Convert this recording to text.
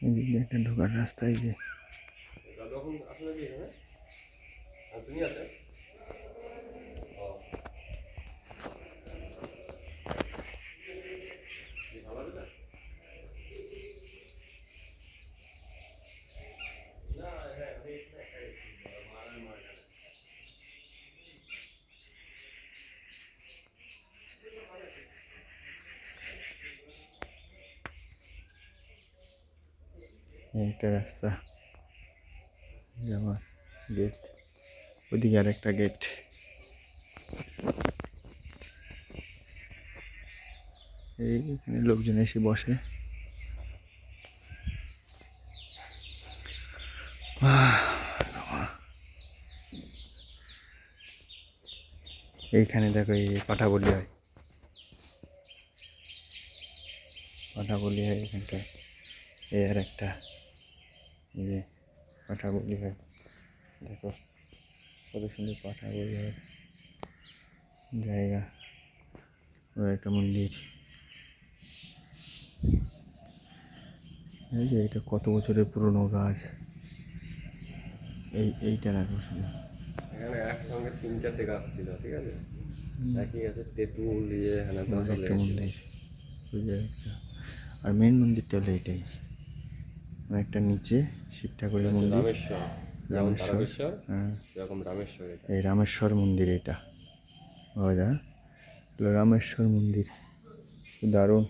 এদিক দিয়ে একটা ঢোকার রাস্তা এই একটা রাস্তা যাওয়ার গেট ওইদিকে আর একটা গেট এই এখানে লোকজন এসে বসে এইখানে দেখো এই পাঠা বলি হয় পাঠা বলি হয় এখানটায় এই আর একটা এই যে পাঠা বলি হয় দেখো কত সুন্দর পাঠা বলি হয় জায়গা একটা মন্দির। এই যে এটা কত বছরের পুরনো গাছ? এই এইটা দেখো শুধু। এখানে একসঙ্গে তিন চারটে গাছ ছিল ঠিক আছে? একই গাছে তেঁতুল ইয়ে হ্যানা একটা মন্দির। আর মেন মন্দিরটা হলো এটাই। একটা নিচে শিব ঠাকুরের মন্দির। রামেশ্বর। রামেশ্বর হ্যাঁ। সেরকম রামেশ্বর এই রামেশ্বর মন্দির এটা। বাবা যা রামেশ্বর মন্দির। দারুণ।